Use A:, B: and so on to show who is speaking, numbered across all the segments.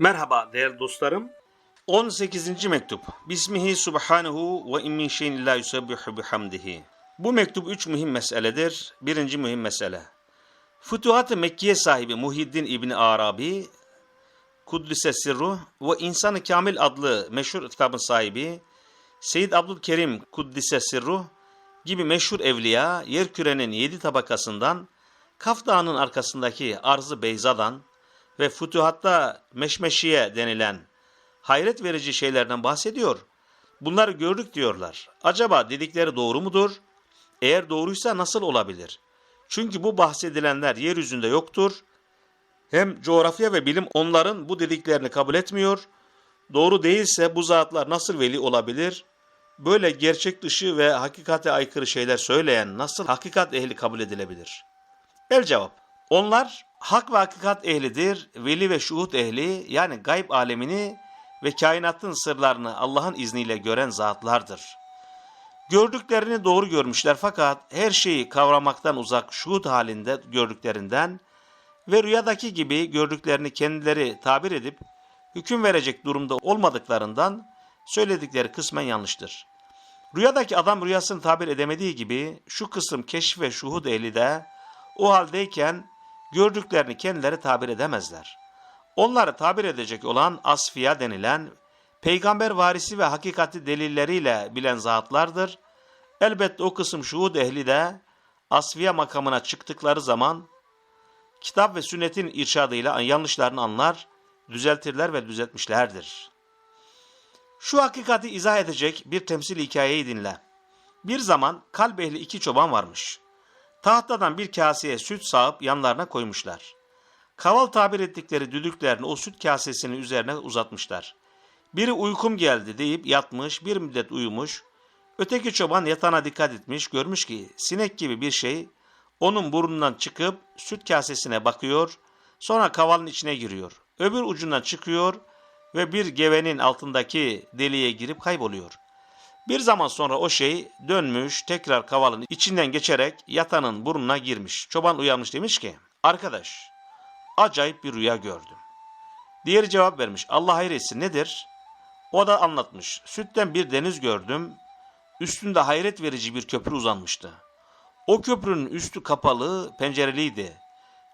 A: Merhaba değerli dostlarım. 18. mektup. Bismihi subhanehu ve in min şeyin illa yusabbihu bihamdihi. Bu mektup üç mühim meseledir. Birinci mühim mesele. Fütuhat-ı Mekkiye sahibi Muhyiddin İbni Arabi, Kuddise Sirruh ve İnsan-ı Kamil adlı meşhur kitabın sahibi Seyyid Abdülkerim Kuddise Sirruh gibi meşhur evliya yerkürenin yedi tabakasından Kaf Dağı'nın arkasındaki Arz-ı Beyza'dan ve Fütuhat'ta Meşmeşiye denilen hayret verici şeylerden bahsediyor. Bunları gördük diyorlar. Acaba dedikleri doğru mudur? Eğer doğruysa nasıl olabilir? Çünkü bu bahsedilenler yeryüzünde yoktur. Hem coğrafya ve bilim onların bu dediklerini kabul etmiyor. Doğru değilse bu zatlar nasıl veli olabilir? Böyle gerçek dışı ve hakikate aykırı şeyler söyleyen nasıl hakikat ehli kabul edilebilir? El cevap. Onlar hak ve hakikat ehlidir, veli ve şuhut ehli yani gayb alemini ve kainatın sırlarını Allah'ın izniyle gören zatlardır. Gördüklerini doğru görmüşler fakat her şeyi kavramaktan uzak şuhut halinde gördüklerinden ve rüyadaki gibi gördüklerini kendileri tabir edip hüküm verecek durumda olmadıklarından söyledikleri kısmen yanlıştır. Rüyadaki adam rüyasını tabir edemediği gibi şu kısım keşif ve şuhud ehli de o haldeyken gördüklerini kendileri tabir edemezler. Onları tabir edecek olan asfiya denilen peygamber varisi ve hakikati delilleriyle bilen zatlardır. Elbette o kısım şuhud ehli de asfiya makamına çıktıkları zaman kitap ve sünnetin irşadıyla yanlışlarını anlar, düzeltirler ve düzeltmişlerdir. Şu hakikati izah edecek bir temsil hikayeyi dinle. Bir zaman kalp ehli iki çoban varmış. Tahtadan bir kaseye süt sağıp yanlarına koymuşlar. Kaval tabir ettikleri düdüklerini o süt kasesinin üzerine uzatmışlar. Biri uykum geldi deyip yatmış, bir müddet uyumuş. Öteki çoban yatağına dikkat etmiş, görmüş ki sinek gibi bir şey onun burnundan çıkıp süt kasesine bakıyor, sonra kavalın içine giriyor. Öbür ucundan çıkıyor ve bir gevenin altındaki deliğe girip kayboluyor. Bir zaman sonra o şey dönmüş tekrar kavalın içinden geçerek yatanın burnuna girmiş. Çoban uyanmış demiş ki arkadaş acayip bir rüya gördüm. Diğeri cevap vermiş Allah hayretsin nedir? O da anlatmış sütten bir deniz gördüm üstünde hayret verici bir köprü uzanmıştı. O köprünün üstü kapalı pencereliydi.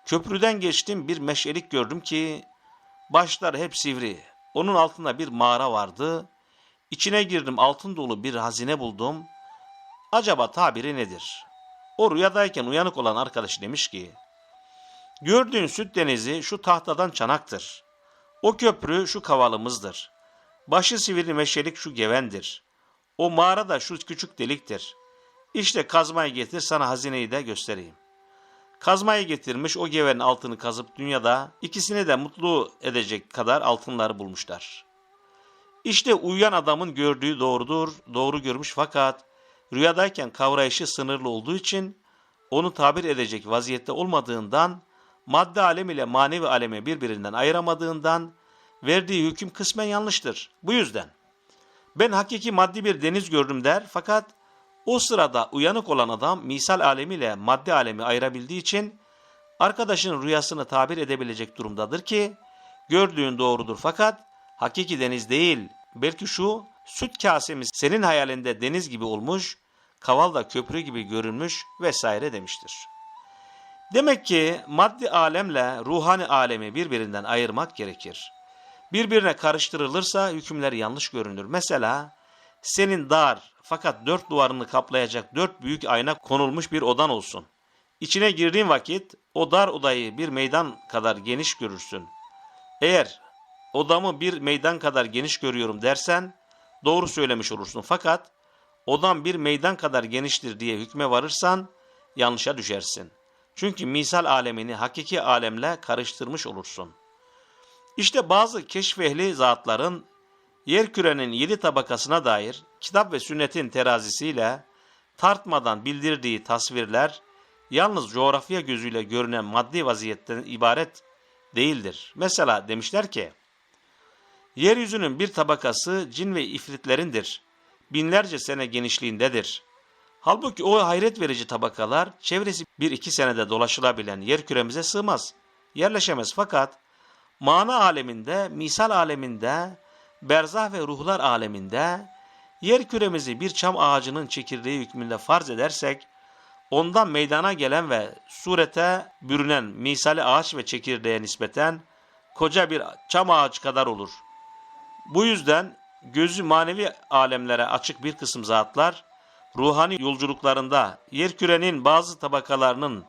A: Köprüden geçtim bir meşelik gördüm ki başlar hep sivri. Onun altında bir mağara vardı. İçine girdim altın dolu bir hazine buldum. Acaba tabiri nedir? O rüyadayken uyanık olan arkadaş demiş ki, Gördüğün süt denizi şu tahtadan çanaktır. O köprü şu kavalımızdır. Başı sivri meşelik şu gevendir. O mağara da şu küçük deliktir. İşte kazmayı getir sana hazineyi de göstereyim. Kazmayı getirmiş o gevenin altını kazıp dünyada ikisini de mutlu edecek kadar altınları bulmuşlar. İşte uyuyan adamın gördüğü doğrudur, doğru görmüş fakat rüyadayken kavrayışı sınırlı olduğu için onu tabir edecek vaziyette olmadığından, madde alem ile manevi alemi birbirinden ayıramadığından verdiği hüküm kısmen yanlıştır. Bu yüzden ben hakiki maddi bir deniz gördüm der fakat o sırada uyanık olan adam misal alemiyle madde alemi ayırabildiği için arkadaşının rüyasını tabir edebilecek durumdadır ki gördüğün doğrudur fakat hakiki deniz değil belki şu süt kasemiz senin hayalinde deniz gibi olmuş, kaval da köprü gibi görünmüş vesaire demiştir. Demek ki maddi alemle ruhani alemi birbirinden ayırmak gerekir. Birbirine karıştırılırsa hükümler yanlış görünür. Mesela senin dar fakat dört duvarını kaplayacak dört büyük ayna konulmuş bir odan olsun. İçine girdiğin vakit o dar odayı bir meydan kadar geniş görürsün. Eğer odamı bir meydan kadar geniş görüyorum dersen doğru söylemiş olursun. Fakat odam bir meydan kadar geniştir diye hükme varırsan yanlışa düşersin. Çünkü misal alemini hakiki alemle karıştırmış olursun. İşte bazı keşfehli zatların yer kürenin yedi tabakasına dair kitap ve sünnetin terazisiyle tartmadan bildirdiği tasvirler yalnız coğrafya gözüyle görünen maddi vaziyetten ibaret değildir. Mesela demişler ki, yeryüzünün bir tabakası cin ve ifritlerindir. Binlerce sene genişliğindedir. Halbuki o hayret verici tabakalar çevresi bir iki senede dolaşılabilen yer küremize sığmaz, yerleşemez fakat mana aleminde, misal aleminde, berzah ve ruhlar aleminde, yer küremizi bir çam ağacının çekirdeği hükmünde farz edersek, ondan meydana gelen ve surete bürünen misali ağaç ve çekirdeğe nispeten koca bir çam ağacı kadar olur. Bu yüzden gözü manevi alemlere açık bir kısım zatlar, ruhani yolculuklarında yer kürenin bazı tabakalarının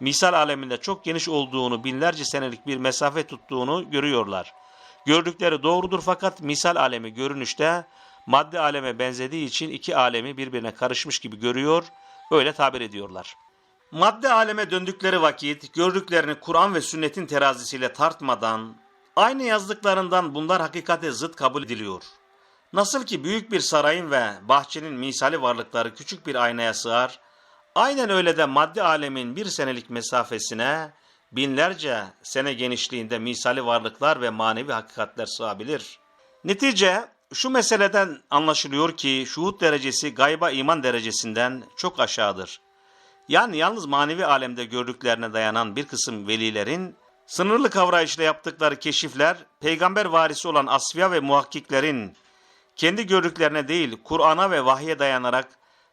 A: misal aleminde çok geniş olduğunu, binlerce senelik bir mesafe tuttuğunu görüyorlar. Gördükleri doğrudur fakat misal alemi görünüşte madde aleme benzediği için iki alemi birbirine karışmış gibi görüyor, öyle tabir ediyorlar. Madde aleme döndükleri vakit gördüklerini Kur'an ve sünnetin terazisiyle tartmadan, aynı yazdıklarından bunlar hakikate zıt kabul ediliyor. Nasıl ki büyük bir sarayın ve bahçenin misali varlıkları küçük bir aynaya sığar, aynen öyle de madde alemin bir senelik mesafesine binlerce sene genişliğinde misali varlıklar ve manevi hakikatler sığabilir. Netice şu meseleden anlaşılıyor ki şuhut derecesi gayba iman derecesinden çok aşağıdır. Yani yalnız manevi alemde gördüklerine dayanan bir kısım velilerin sınırlı kavrayışla yaptıkları keşifler peygamber varisi olan asfiya ve muhakkiklerin kendi gördüklerine değil Kur'an'a ve vahye dayanarak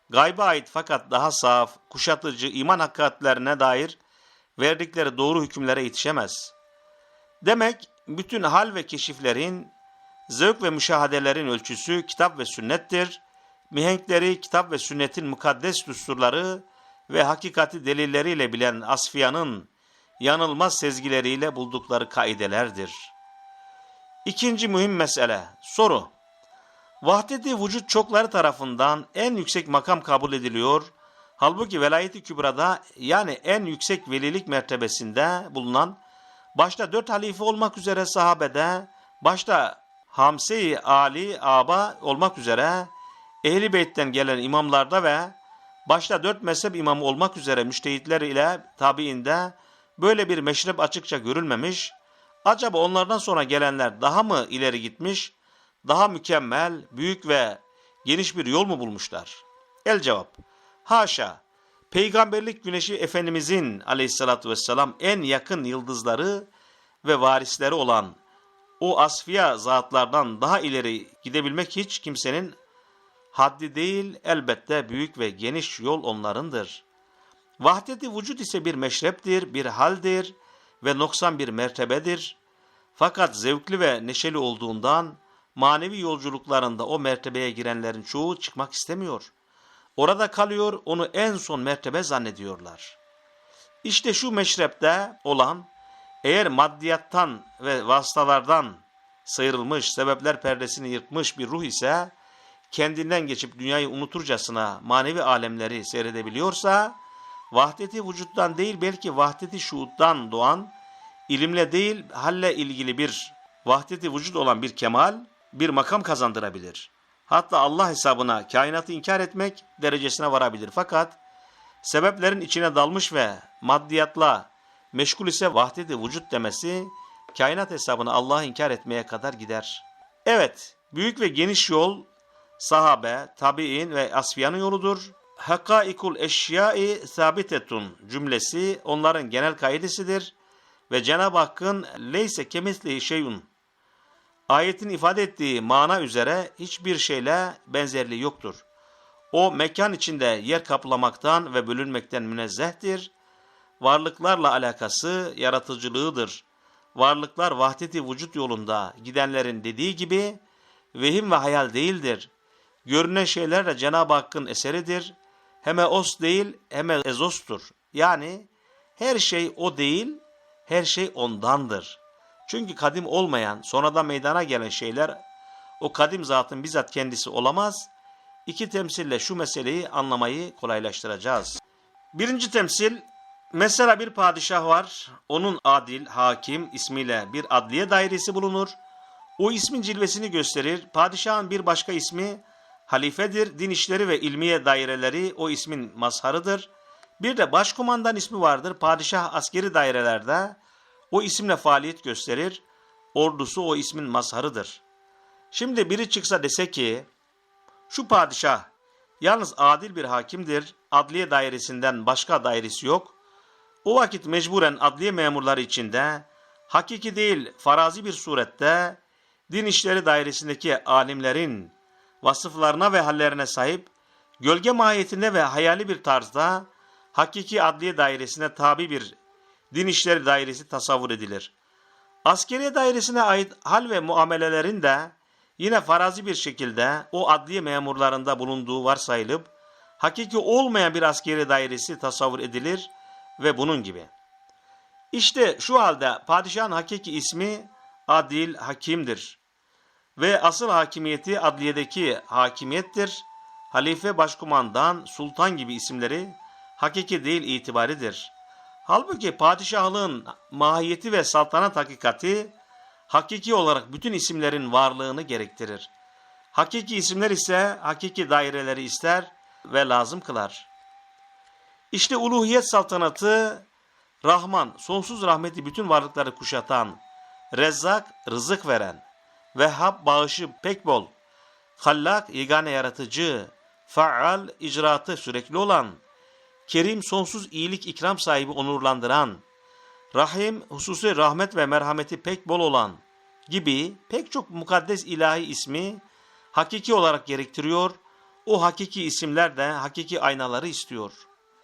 A: gayba ait fakat daha saf, kuşatıcı iman hakikatlerine dair verdikleri doğru hükümlere yetişemez. Demek bütün hal ve keşiflerin, zevk ve müşahadelerin ölçüsü kitap ve sünnettir. Mihenkleri kitap ve sünnetin mukaddes düsturları ve hakikati delilleriyle bilen asfiyanın yanılmaz sezgileriyle buldukları kaidelerdir. İkinci mühim mesele, soru. Vahdeti vücut çokları tarafından en yüksek makam kabul ediliyor. Halbuki velayeti kübrada yani en yüksek velilik mertebesinde bulunan başta dört halife olmak üzere sahabede, başta Hamse-i Ali Aba olmak üzere Ehli Beyt'ten gelen imamlarda ve başta dört mezhep imamı olmak üzere müştehitler ile tabiinde böyle bir meşrep açıkça görülmemiş, acaba onlardan sonra gelenler daha mı ileri gitmiş, daha mükemmel, büyük ve geniş bir yol mu bulmuşlar? El cevap, haşa, peygamberlik güneşi Efendimizin aleyhissalatü vesselam en yakın yıldızları ve varisleri olan o asfiya zatlardan daha ileri gidebilmek hiç kimsenin haddi değil elbette büyük ve geniş yol onlarındır. Vahdeti vücut ise bir meşreptir, bir haldir ve noksan bir mertebedir. Fakat zevkli ve neşeli olduğundan manevi yolculuklarında o mertebeye girenlerin çoğu çıkmak istemiyor. Orada kalıyor, onu en son mertebe zannediyorlar. İşte şu meşrepte olan, eğer maddiyattan ve vasıtalardan sıyrılmış, sebepler perdesini yırtmış bir ruh ise, kendinden geçip dünyayı unuturcasına manevi alemleri seyredebiliyorsa, vahdeti vücuttan değil belki vahdeti şuuttan doğan, ilimle değil halle ilgili bir vahdeti vücut olan bir kemal, bir makam kazandırabilir. Hatta Allah hesabına kainatı inkar etmek derecesine varabilir. Fakat sebeplerin içine dalmış ve maddiyatla meşgul ise vahdeti vücut demesi kainat hesabına Allah'ı inkar etmeye kadar gider. Evet, büyük ve geniş yol sahabe, tabi'in ve asfiyanın yoludur. Hakaikul eşyai sabitetun cümlesi onların genel kaidesidir ve Cenab-ı Hakk'ın leyse kemislihi şeyun ayetin ifade ettiği mana üzere hiçbir şeyle benzerliği yoktur. O mekan içinde yer kaplamaktan ve bölünmekten münezzehtir. Varlıklarla alakası yaratıcılığıdır. Varlıklar vahdeti vücut yolunda gidenlerin dediği gibi vehim ve hayal değildir. Görünen şeyler de Cenab-ı Hakk'ın eseridir. Hem os değil hem ezostur. Yani her şey o değil, her şey ondandır. Çünkü kadim olmayan, sonradan meydana gelen şeyler o kadim zatın bizzat kendisi olamaz. İki temsille şu meseleyi anlamayı kolaylaştıracağız. Birinci temsil, mesela bir padişah var, onun adil, hakim ismiyle bir adliye dairesi bulunur. O ismin cilvesini gösterir. Padişahın bir başka ismi halifedir. Din işleri ve ilmiye daireleri o ismin mazharıdır. Bir de başkumandan ismi vardır. Padişah askeri dairelerde o isimle faaliyet gösterir. Ordusu o ismin mazharıdır. Şimdi biri çıksa dese ki şu padişah yalnız adil bir hakimdir. Adliye dairesinden başka dairesi yok. O vakit mecburen adliye memurları içinde hakiki değil farazi bir surette din işleri dairesindeki alimlerin vasıflarına ve hallerine sahip gölge mahiyetinde ve hayali bir tarzda hakiki adliye dairesine tabi bir din işleri dairesi tasavvur edilir. Askeriye dairesine ait hal ve muamelelerin de yine farazi bir şekilde o adliye memurlarında bulunduğu varsayılıp hakiki olmayan bir askeri dairesi tasavvur edilir ve bunun gibi. İşte şu halde padişahın hakiki ismi adil hakimdir ve asıl hakimiyeti adliyedeki hakimiyettir. Halife, başkumandan, sultan gibi isimleri hakiki değil itibaridir. Halbuki padişahlığın mahiyeti ve saltanat hakikati hakiki olarak bütün isimlerin varlığını gerektirir. Hakiki isimler ise hakiki daireleri ister ve lazım kılar. İşte uluhiyet saltanatı Rahman, sonsuz rahmeti bütün varlıkları kuşatan, Rezzak, rızık veren, Vehhab, bağışı pek bol, Hallak, yegane yaratıcı, Faal, icraatı sürekli olan, Kerim, sonsuz iyilik ikram sahibi onurlandıran, Rahim, hususi rahmet ve merhameti pek bol olan gibi pek çok mukaddes ilahi ismi hakiki olarak gerektiriyor, o hakiki isimler de hakiki aynaları istiyor.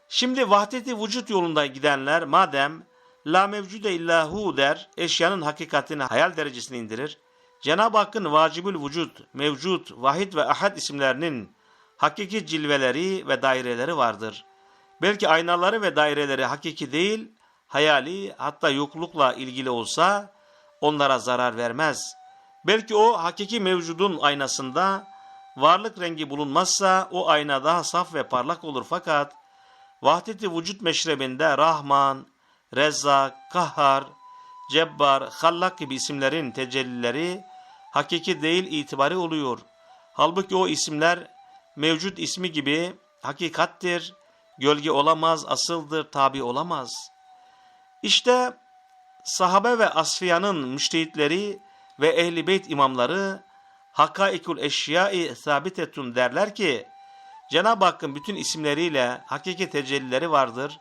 A: Şimdi vahdeti vücut yolunda gidenler madem la mevcude illahu der, eşyanın hakikatini hayal derecesine indirir, Cenab-ı Hakk'ın vacibül vücut, mevcut, vahid ve ahad isimlerinin hakiki cilveleri ve daireleri vardır. Belki aynaları ve daireleri hakiki değil, hayali hatta yoklukla ilgili olsa onlara zarar vermez. Belki o hakiki mevcudun aynasında varlık rengi bulunmazsa o ayna daha saf ve parlak olur fakat vahdeti vücut meşrebinde Rahman, Rezzak, Kahhar, Cebbar, Hallak gibi isimlerin tecellileri hakiki değil itibari oluyor. Halbuki o isimler mevcut ismi gibi hakikattir, gölge olamaz, asıldır, tabi olamaz. İşte sahabe ve asfiyanın müştehitleri ve ehli beyt imamları hakaikul eşyai sabitetun derler ki Cenab-ı Hakk'ın bütün isimleriyle hakiki tecellileri vardır.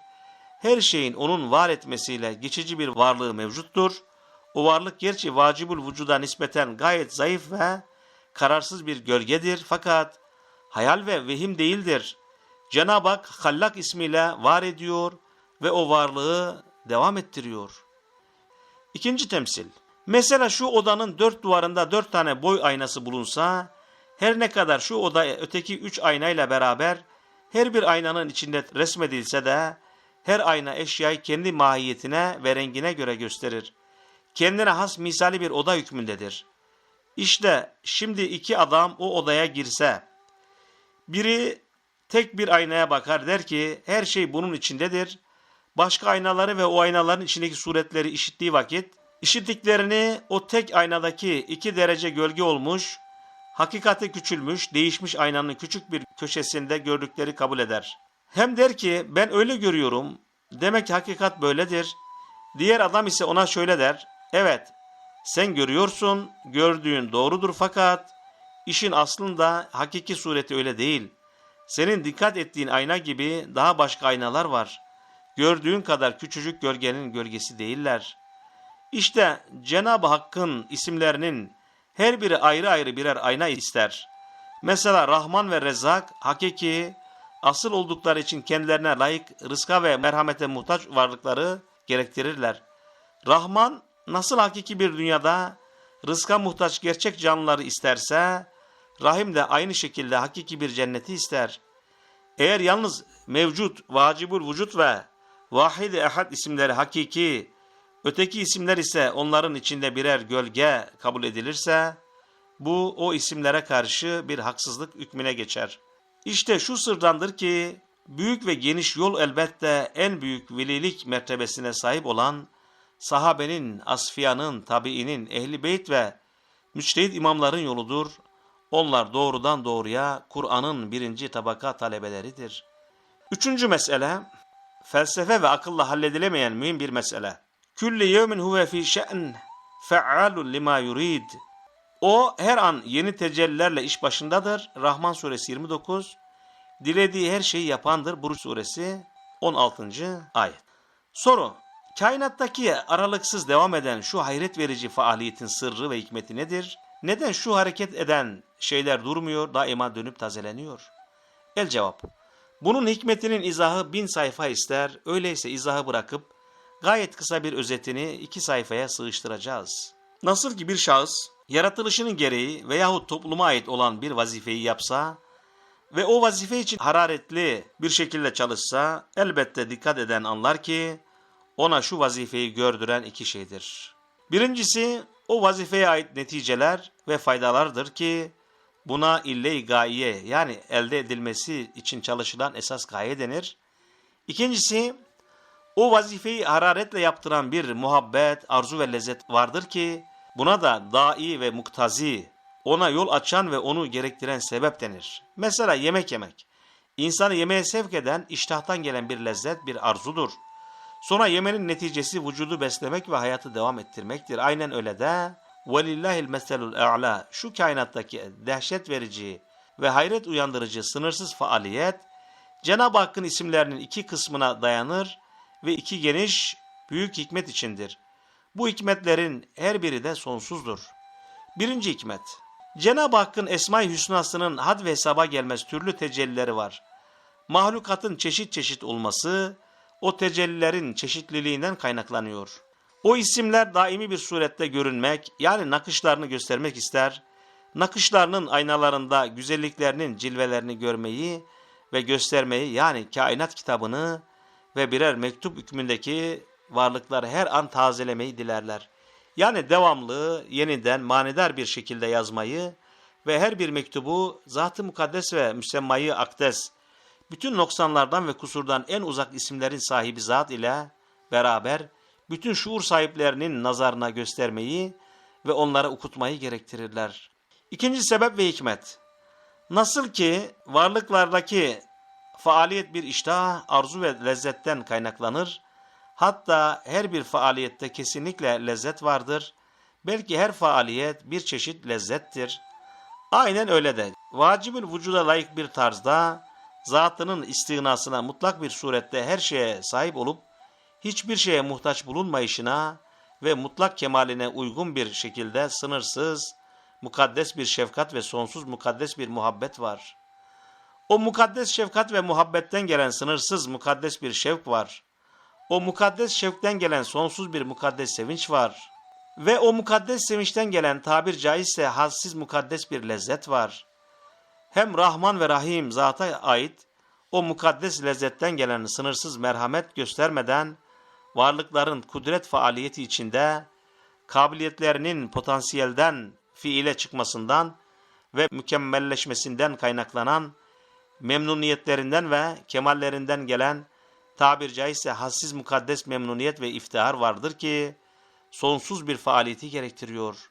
A: Her şeyin onun var etmesiyle geçici bir varlığı mevcuttur. O varlık gerçi vacibul vücuda nispeten gayet zayıf ve kararsız bir gölgedir fakat hayal ve vehim değildir. Cenab-ı Hak Hallak ismiyle var ediyor ve o varlığı devam ettiriyor. İkinci temsil. Mesela şu odanın dört duvarında dört tane boy aynası bulunsa, her ne kadar şu oda öteki üç aynayla beraber her bir aynanın içinde resmedilse de, her ayna eşyayı kendi mahiyetine ve rengine göre gösterir. Kendine has misali bir oda hükmündedir. İşte şimdi iki adam o odaya girse, biri tek bir aynaya bakar der ki her şey bunun içindedir. Başka aynaları ve o aynaların içindeki suretleri işittiği vakit, işittiklerini o tek aynadaki iki derece gölge olmuş, hakikati küçülmüş, değişmiş aynanın küçük bir köşesinde gördükleri kabul eder. Hem der ki ben öyle görüyorum, demek ki hakikat böyledir. Diğer adam ise ona şöyle der, evet sen görüyorsun, gördüğün doğrudur fakat işin aslında hakiki sureti öyle değil. Senin dikkat ettiğin ayna gibi daha başka aynalar var. Gördüğün kadar küçücük gölgenin gölgesi değiller. İşte Cenab-ı Hakk'ın isimlerinin her biri ayrı ayrı birer ayna ister. Mesela Rahman ve Rezzak hakiki, asıl oldukları için kendilerine layık rızka ve merhamete muhtaç varlıkları gerektirirler. Rahman nasıl hakiki bir dünyada rızka muhtaç gerçek canlıları isterse, Rahim de aynı şekilde hakiki bir cenneti ister. Eğer yalnız mevcut, vacibul vücut ve vahid ehad isimleri hakiki, öteki isimler ise onların içinde birer gölge kabul edilirse, bu o isimlere karşı bir haksızlık hükmüne geçer. İşte şu sırdandır ki, büyük ve geniş yol elbette en büyük velilik mertebesine sahip olan, sahabenin, asfiyanın, tabiinin, ehli beyt ve müçtehit imamların yoludur. Onlar doğrudan doğruya Kur'an'ın birinci tabaka talebeleridir. Üçüncü mesele, felsefe ve akılla halledilemeyen mühim bir mesele. Külli yevmin huve fi şe'n fe'alun lima yurid. O her an yeni tecellilerle iş başındadır. Rahman suresi 29. Dilediği her şeyi yapandır. Buruç suresi 16. ayet. Soru. Kainattaki aralıksız devam eden şu hayret verici faaliyetin sırrı ve hikmeti nedir? Neden şu hareket eden şeyler durmuyor, daima dönüp tazeleniyor? El cevap. Bunun hikmetinin izahı bin sayfa ister, öyleyse izahı bırakıp gayet kısa bir özetini iki sayfaya sığıştıracağız. Nasıl ki bir şahıs yaratılışının gereği veyahut topluma ait olan bir vazifeyi yapsa ve o vazife için hararetli bir şekilde çalışsa elbette dikkat eden anlar ki ona şu vazifeyi gördüren iki şeydir. Birincisi o vazifeye ait neticeler ve faydalardır ki buna ille-i gaye yani elde edilmesi için çalışılan esas gaye denir. İkincisi o vazifeyi hararetle yaptıran bir muhabbet, arzu ve lezzet vardır ki buna da dai ve muktazi, ona yol açan ve onu gerektiren sebep denir. Mesela yemek yemek. İnsanı yemeğe sevk eden iştahtan gelen bir lezzet, bir arzudur. Sonra yemenin neticesi vücudu beslemek ve hayatı devam ettirmektir. Aynen öyle de وَلِلَّهِ الْمَسَلُ الْاَعْلَى Şu kainattaki dehşet verici ve hayret uyandırıcı sınırsız faaliyet Cenab-ı Hakk'ın isimlerinin iki kısmına dayanır ve iki geniş büyük hikmet içindir. Bu hikmetlerin her biri de sonsuzdur. Birinci hikmet. Cenab-ı Hakk'ın Esma-i Hüsna'sının had ve hesaba gelmez türlü tecellileri var. Mahlukatın çeşit çeşit olması o tecellilerin çeşitliliğinden kaynaklanıyor. O isimler daimi bir surette görünmek yani nakışlarını göstermek ister. Nakışlarının aynalarında güzelliklerinin cilvelerini görmeyi ve göstermeyi yani kainat kitabını ve birer mektup hükmündeki varlıkları her an tazelemeyi dilerler. Yani devamlı, yeniden, manidar bir şekilde yazmayı ve her bir mektubu zat-ı mukaddes ve müsemmayı akdes, bütün noksanlardan ve kusurdan en uzak isimlerin sahibi zat ile beraber bütün şuur sahiplerinin nazarına göstermeyi ve onlara okutmayı gerektirirler. İkinci sebep ve hikmet. Nasıl ki varlıklardaki faaliyet bir iştah, arzu ve lezzetten kaynaklanır, hatta her bir faaliyette kesinlikle lezzet vardır, belki her faaliyet bir çeşit lezzettir. Aynen öyle de vacibül vücuda layık bir tarzda zatının istinasına mutlak bir surette her şeye sahip olup hiçbir şeye muhtaç bulunmayışına ve mutlak kemaline uygun bir şekilde sınırsız, mukaddes bir şefkat ve sonsuz mukaddes bir muhabbet var. O mukaddes şefkat ve muhabbetten gelen sınırsız mukaddes bir şevk var. O mukaddes şevkten gelen sonsuz bir mukaddes sevinç var. Ve o mukaddes sevinçten gelen tabir caizse hassiz mukaddes bir lezzet var. Hem Rahman ve Rahim zata ait o mukaddes lezzetten gelen sınırsız merhamet göstermeden varlıkların kudret faaliyeti içinde kabiliyetlerinin potansiyelden fiile çıkmasından ve mükemmelleşmesinden kaynaklanan memnuniyetlerinden ve kemallerinden gelen tabir caizse hassiz mukaddes memnuniyet ve iftihar vardır ki sonsuz bir faaliyeti gerektiriyor.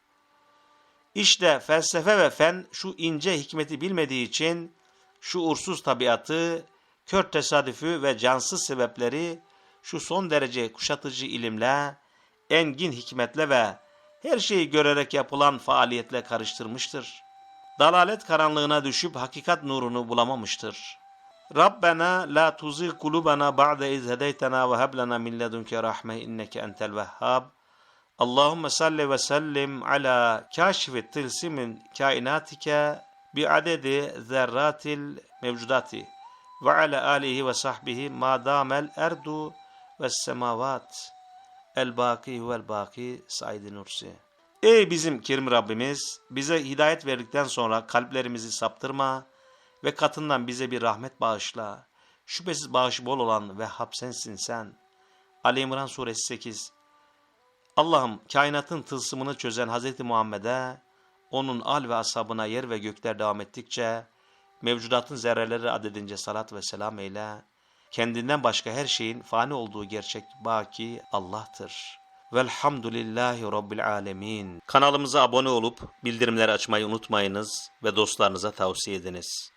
A: İşte felsefe ve fen şu ince hikmeti bilmediği için şu ursuz tabiatı, kör tesadüfü ve cansız sebepleri şu son derece kuşatıcı ilimle, engin hikmetle ve her şeyi görerek yapılan faaliyetle karıştırmıştır. Dalalet karanlığına düşüp hakikat nurunu bulamamıştır. Rabbena la tuzigh kulubana ba'de iz hedeytena ve heb lana min ledunke rahme inneke entel vehhab. Allahumme salli ve sellim ala kaşfi tilsimin kainatike bi adedi zerratil mevcudati ve ala alihi ve sahbihi ma damel erdu ve semavat. El baki vel baki Said Nursi. Ey bizim Kerim Rabbimiz bize hidayet verdikten sonra kalplerimizi saptırma ve katından bize bir rahmet bağışla. Şüphesiz bağışı bol olan ve hapsensin sen. Ali İmran suresi 8 Allah'ım kainatın tılsımını çözen Hz. Muhammed'e, onun al ve ashabına yer ve gökler devam ettikçe, mevcudatın zerreleri adedince salat ve selam eyle, kendinden başka her şeyin fani olduğu gerçek baki Allah'tır. Velhamdülillahi Rabbil Alemin. Kanalımıza abone olup bildirimleri açmayı unutmayınız ve dostlarınıza tavsiye ediniz.